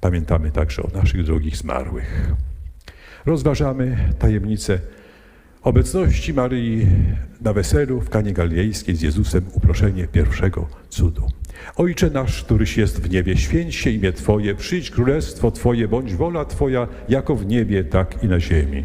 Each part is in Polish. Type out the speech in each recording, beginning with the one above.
Pamiętamy także o naszych drogich zmarłych. Rozważamy tajemnicę obecności Maryi na weselu w Kanie Galilejskiej z Jezusem, uproszenie pierwszego cudu. Ojcze nasz, któryś jest w niebie, święć się imię Twoje, przyjdź królestwo Twoje, bądź wola Twoja, jako w niebie, tak i na ziemi.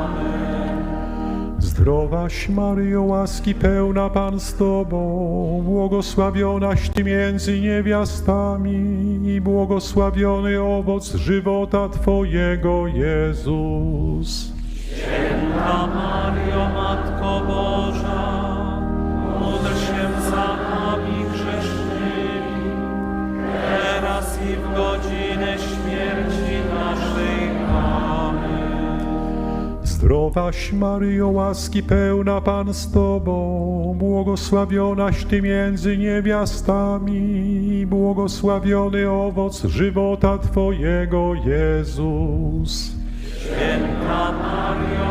Zdrowaś Maryjo, łaski pełna Pan z Tobą, błogosławionaś Ty między niewiastami i błogosławiony owoc żywota Twojego, Jezus. Święta Mario, Matko Boża, Zdrowaś Maryjo, łaski pełna Pan z Tobą, błogosławionaś Ty między niewiastami błogosławiony owoc żywota Twojego, Jezus. Święta Mario,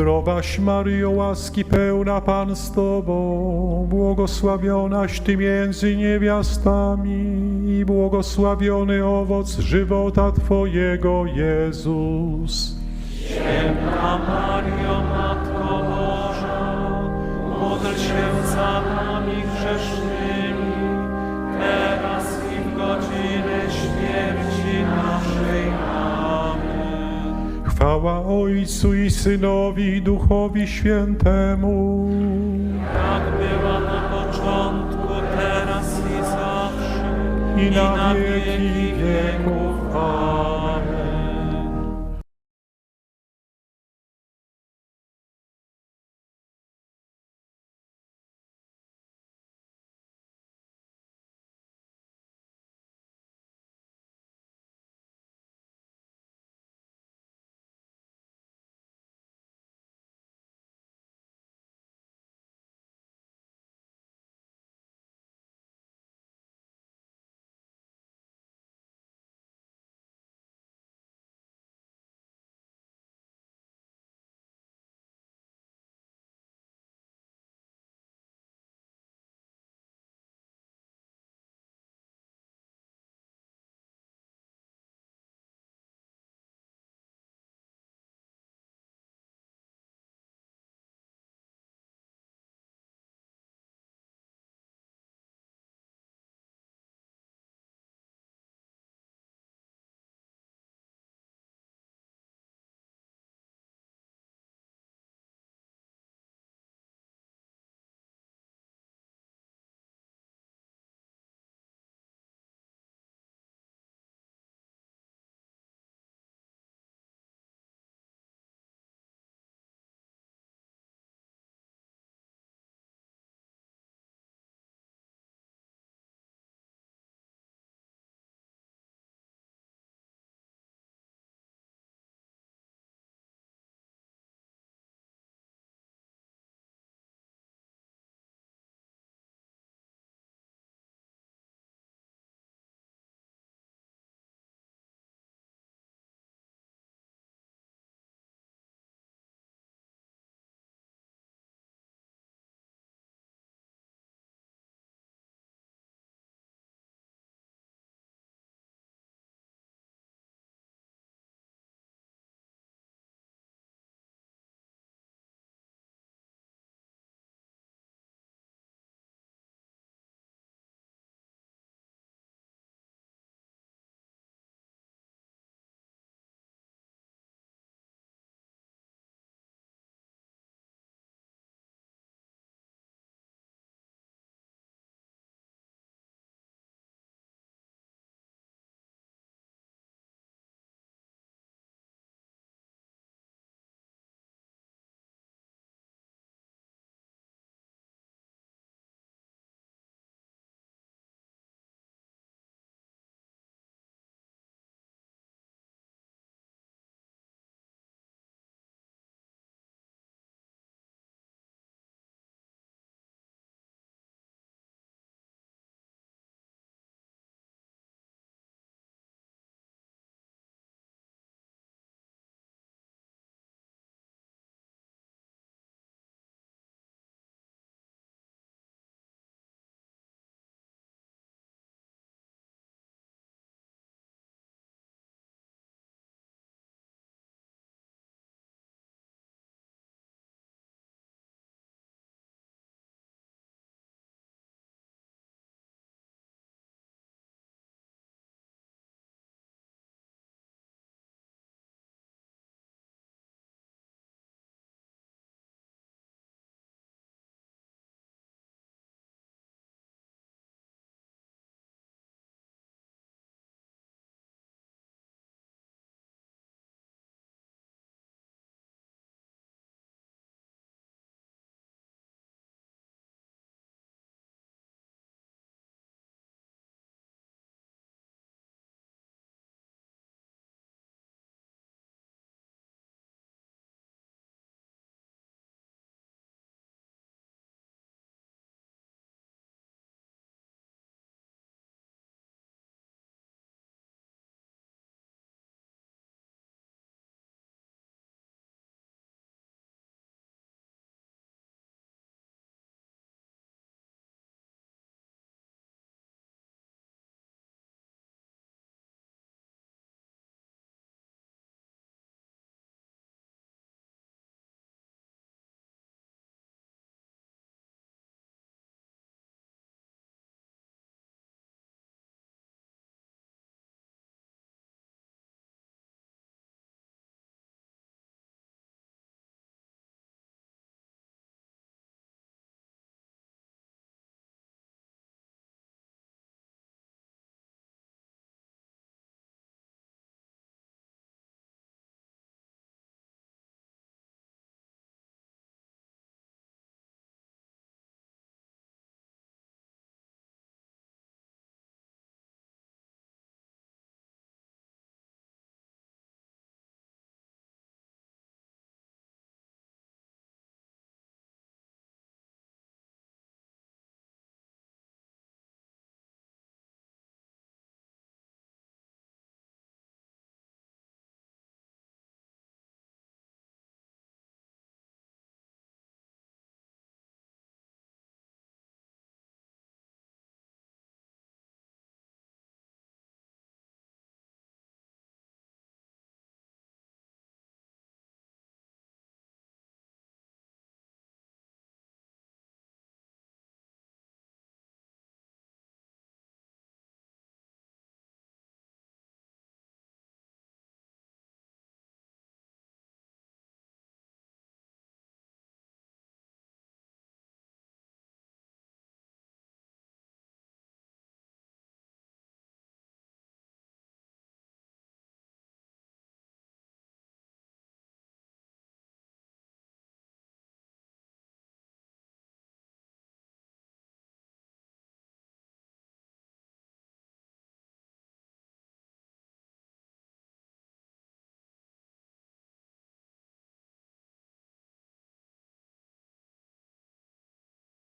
Zdrowaś Maryjo, łaski pełna Pan z Tobą, błogosławionaś Ty między niewiastami i błogosławiony owoc żywota Twojego, Jezus. Święta Mario, Matko Boża, módl się za nami Chwała Ojcu i Synowi i Duchowi Świętemu. Jak była na początku, teraz i zawsze, i na wieki wieków. Amen.